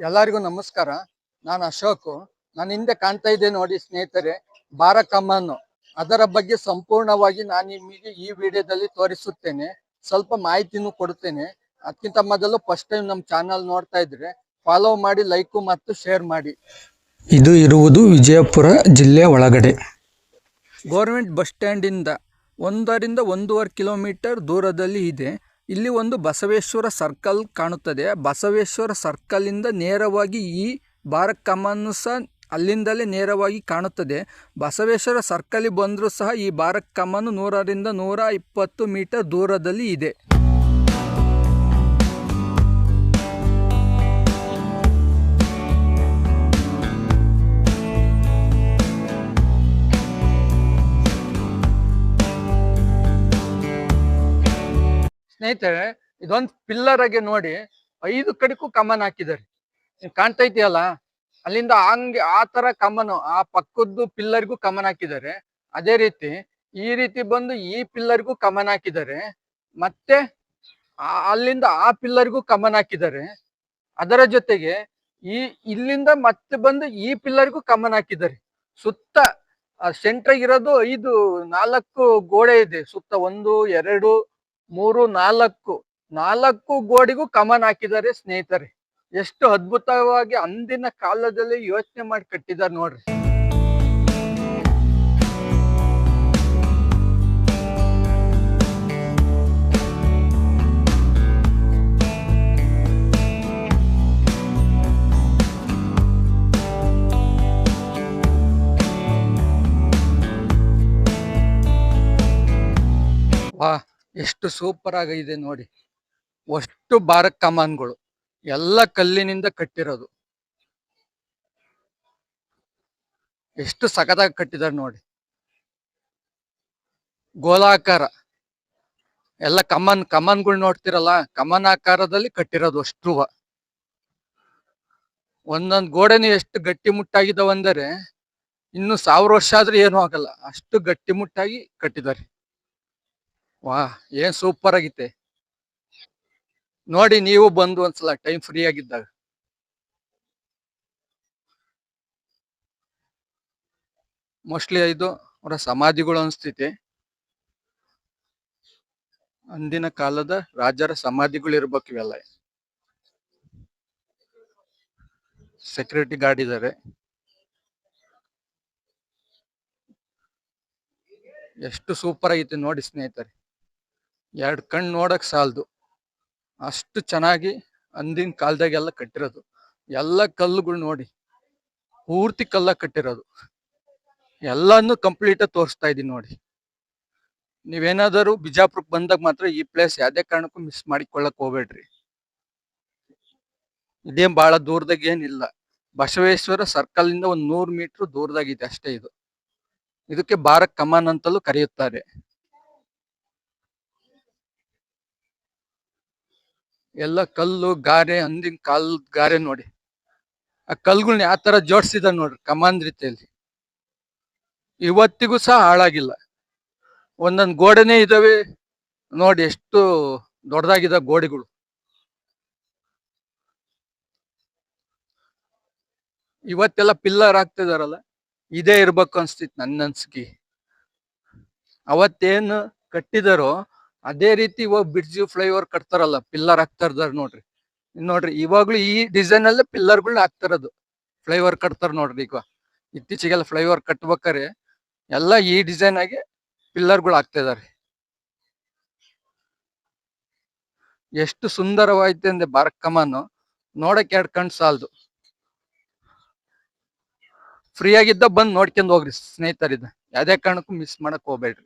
ಎಲ್ಲರಿಗೂ ನಮಸ್ಕಾರ. ನಾನು ಅಶೋಕ್. ನಾನು ಹಿಂದೆ ಕಾಣ್ತಾ ಇದ್ದೆ ನೋಡಿ ಸ್ನೇಹಿತರೆ ಬಾರ ಕಮಾನು ಅದರ ಬಗ್ಗೆ ಸಂಪೂರ್ಣವಾಗಿ ನಾನು ನಿಮಗೆ ಈ ವಿಡಿಯೋದಲ್ಲಿ ತೋರಿಸುತ್ತೇನೆ. ಸ್ವಲ್ಪ ಮಾಹಿತಿನೂ ಕೊಡುತ್ತೇನೆ. ಅದಕ್ಕಿಂತ ಮೊದಲು ಫಸ್ಟ್ ಟೈಮ್ ನಮ್ಮ ಚಾನಲ್ ನೋಡ್ತಾ ಇದ್ರೆ ಫಾಲೋ ಮಾಡಿ ಲೈಕು ಮತ್ತು ಶೇರ್ ಮಾಡಿ. ಇದು ಇರುವುದು ವಿಜಯಪುರ ಜಿಲ್ಲೆ ಒಳಗಡೆ. ಗೋರ್ಮೆಂಟ್ ಬಸ್ ಸ್ಟ್ಯಾಂಡಿಂದ ಒಂದರಿಂದ ಒಂದೂವರೆ ಕಿಲೋಮೀಟರ್ ದೂರದಲ್ಲಿ ಇದೆ. ಇಲ್ಲಿ ಒಂದು ಬಸವೇಶ್ವರ ಸರ್ಕಲ್ ಕಾಣುತ್ತದೆ. ಬಸವೇಶ್ವರ ಸರ್ಕಲ್ ಇಂದ ನೇರವಾಗಿ ಈ ಬಾರಕ್ ಸಹ ಅಲ್ಲಿಂದಲೇ ನೇರವಾಗಿ ಕಾಣುತ್ತದೆ. ಬಸವೇಶ್ವರ ಸರ್ಕಲ್ ಬಂದರೂ ಸಹ ಈ ಬಾರಕ್ ಕಮಾನು ನೂರರಿಂದ ನೂರ ಇಪ್ಪತ್ತು ಮೀಟರ್ ದೂರದಲ್ಲಿ ಇದೆ. ಸ್ನೇಹಿತರೆ, ಇದೊಂದು ಪಿಲ್ಲರ್ ಆಗಿ ನೋಡಿ ಐದು ಕಡೆಗೂ ಕಮನ್ ಹಾಕಿದ್ದಾರೆ. ಕಾಣ್ತಾ ಇದೆಯಲ್ಲ ಅಲ್ಲಿಂದ ಹಂಗೆ ಆ ತರ ಕಮನ್, ಆ ಪಕ್ಕದ್ದು ಪಿಲ್ಲರ್ಗೂ ಕಮನ್ ಹಾಕಿದ್ದಾರೆ. ಅದೇ ರೀತಿ ಈ ರೀತಿ ಬಂದು ಈ ಪಿಲ್ಲರ್ಗೂ ಕಮನ್ ಹಾಕಿದ್ದಾರೆ. ಮತ್ತೆ ಅಲ್ಲಿಂದ ಆ ಪಿಲ್ಲರ್ಗೂ ಕಮನ್ ಹಾಕಿದ್ದಾರೆ. ಅದರ ಜೊತೆಗೆ ಈ, ಇಲ್ಲಿಂದ ಮತ್ತೆ ಬಂದು ಈ ಪಿಲ್ಲರ್ಗೂ ಕಮನ್ ಹಾಕಿದ್ದಾರೆ. ಸುತ್ತ ಸೆಂಟ್ರಾಗಿರೋದು ಐದು, ನಾಲ್ಕು ಗೋಡೆ ಇದೆ. ಸುತ್ತ ಒಂದು, ಎರಡು ಮೂರು, ನಾಲ್ಕು ನಾಲ್ಕು ಗೋಡಿಗೂ ಕಮನ್ ಹಾಕಿದ್ದಾರೆ ಸ್ನೇಹಿತರೆ. ಎಷ್ಟು ಅದ್ಭುತವಾಗಿ ಅಂದಿನ ಕಾಲದಲ್ಲಿ ಯೋಚನೆ ಮಾಡಿ ಕಟ್ಟಿದ್ದಾರೆ ನೋಡ್ರಿ. ವಾ ಎಷ್ಟು ಸೂಪರ್ ಆಗಿದೆ ನೋಡಿ. ಅಷ್ಟು ಬಾರ ಕಮಾನ್ಗಳು. ಎಲ್ಲ ಕಲ್ಲಿನಿಂದ ಕಟ್ಟಿರೋದು. ಎಷ್ಟು ಸಖತ್ತಾಗಿ ಕಟ್ಟಿದ್ದಾರೆ ನೋಡಿ. ಗೋಲಾಕಾರ. ಎಲ್ಲ ಕಮನ್, ಕಮಾನ್ಗಳು ನೋಡ್ತಿರಲ್ಲ, ಕಮಾನ್ ಆಕಾರದಲ್ಲಿ ಕಟ್ಟಿರೋದು ಅಷ್ಟು ಒಂದೊಂದು ಗೋಡೆನೂ ಎಷ್ಟು ಗಟ್ಟಿ ಮುಟ್ಟಾಗಿದ್ದಾವ ಅಂದರೆ, ಇನ್ನು ಸಾವಿರ ವರ್ಷ ಆದ್ರೂ ಏನೂ ಆಗಲ್ಲ. ಅಷ್ಟು ಗಟ್ಟಿಮುಟ್ಟಾಗಿ ಕಟ್ಟಿದ್ದಾರೆ. ವಾ, ಏನ್ ಸೂಪರ್ ಆಗಿತ್ತೆ ನೋಡಿ ನೀವು ಬಂದು ಒಂದ್ಸಲ ಟೈಮ್ ಫ್ರೀ ಆಗಿದ್ದಾಗ. ಮೋಸ್ಟ್ಲಿ ಇದು ಅವರ ಸಮಾಧಿಗಳು ಅನಿಸ್ತೈತೆ ಅಂದಿನ ಕಾಲದ ರಾಜರ ಸಮಾಧಿಗಳು ಇರ್ಬೇಕು ಇವೆಲ್ಲ. ಸೆಕ್ಯೂರಿಟಿ ಗಾರ್ಡ್ ಇದ್ದಾರೆ ಎಷ್ಟು ಸೂಪರ್ ಆಗೈತೆ ನೋಡಿ ಸ್ನೇಹಿತರೆ. ಎರಡು ಕಣ್ಣು ನೋಡಕ್ ಸಾಲದು. ಅಷ್ಟು ಚೆನ್ನಾಗಿ ಅಂದಿನ ಕಾಲದಾಗೆಲ್ಲ ಕಟ್ಟಿರೋದು. ಎಲ್ಲ ಕಲ್ಲುಗಳು ನೋಡಿ. ಪೂರ್ತಿ ಕಲ್ಲ ಕಟ್ಟಿರೋದು. ಎಲ್ಲಾನು ಕಂಪ್ಲೀಟ್ ತೋರಿಸ್ತಾ ಇದೀನಿ ನೋಡಿ. ನೀವೇನಾದರೂ ಬಿಜಾಪುರಕ್ಕೆ ಬಂದಾಗ ಮಾತ್ರ ಈ ಪ್ಲೇಸ್ ಯಾವ್ದೇ ಕಾರಣಕ್ಕೂ ಮಿಸ್ ಮಾಡಿಕೊಳ್ಳಕ್ ಹೋಗ್ಬೇಡ್ರಿ. ಇದೇನ್ ಬಹಳ ದೂರದಾಗ ಏನಿಲ್ಲ. ಬಸವೇಶ್ವರ ಸರ್ಕಲ್ ಇಂದ ಒಂದ್ ನೂರ್ ಮೀಟರ್ ದೂರದಾಗಿದೆ ಅಷ್ಟೇ ಇದು. ಇದಕ್ಕೆ ಬಾರಕ್ ಕಮಾನ್ ಅಂತಲೂ ಕರೆಯುತ್ತಾರೆ. ಎಲ್ಲ ಕಲ್ಲು, ಗಾರೆ, ಅಂದಿನ ಕಾಲ್, ಗಾರೆ ನೋಡಿ. ಆ ಕಲ್ಗಳನ್ನ ಯಾವ ತರ ಜೋಡಿಸಿದ ನೋಡ್ರಿ ಕಮಾನ್ ರೀತಿಯಲ್ಲಿ. ಇವತ್ತಿಗೂ ಸಹ ಹಾಳಾಗಿಲ್ಲ. ಒಂದೊಂದು ಗೋಡೆನೇ ಇದಾವೆ. ನೋಡಿ ಎಷ್ಟು ದೊಡ್ಡದಾಗಿದ ಗೋಡೆಗಳು. ಇವತ್ತೆಲ್ಲ ಪಿಲ್ಲರ್ ಆಗ್ತಿದಾರಲ್ಲ ಇದೇ ಇರ್ಬೇಕು ಅನ್ಸ್ತಿತ್ತು ನನ್ನ ಅನ್ಸಿಕೆ ಅವತ್ತೇನು ಕಟ್ಟಿದಾರೋ ಅದೇ ರೀತಿ ಇವಾಗ ಬ್ರಿಡ್ಜ್ ಫ್ಲೈಓವರ್ ಕಟ್ತಾರಲ್ಲ, ಪಿಲ್ಲರ್ ಹಾಕ್ತಾ ಇದಾರ ನೋಡ್ರಿ. ನೋಡ್ರಿ, ಇವಾಗ್ಲೂ ಈ ಡಿಸೈನ್ ಅಲ್ಲೇ ಪಿಲ್ಲರ್ಗಳನ್ನ ಹಾಕ್ತಾರದು. ಫ್ಲೈಓವರ್ ಕಟ್ತಾರ ನೋಡ್ರಿ ಈಗ. ಇತ್ತೀಚೆಗೆಲ್ಲ ಫ್ಲೈಓವರ್ ಕಟ್ಬೇಕಾರೆ ಎಲ್ಲ ಈ ಡಿಸೈನ್ ಆಗಿ ಪಿಲ್ಲರ್ಗಳು ಹಾಕ್ತಾ ಇದಾರೆ. ಎಷ್ಟು ಸುಂದರವಾಯ್ತು ಅಂದ್ರೆ ಬಾರಕ್ ಕಮಾನು ನೋಡಕ್ ಎರಡ್ ಕಣ್ ಸಾಲದು. ಫ್ರೀ ಆಗಿದ್ದ ಬಂದ್ ನೋಡ್ಕೊಂಡ್ ಹೋಗ್ರಿ ಸ್ನೇಹಿತರಿದ್ದ ಯಾವ್ದೇ ಕಾರಣಕ್ಕೂ ಮಿಸ್ ಮಾಡಕ್ ಹೋಗ್ಬೇಡ್ರಿ.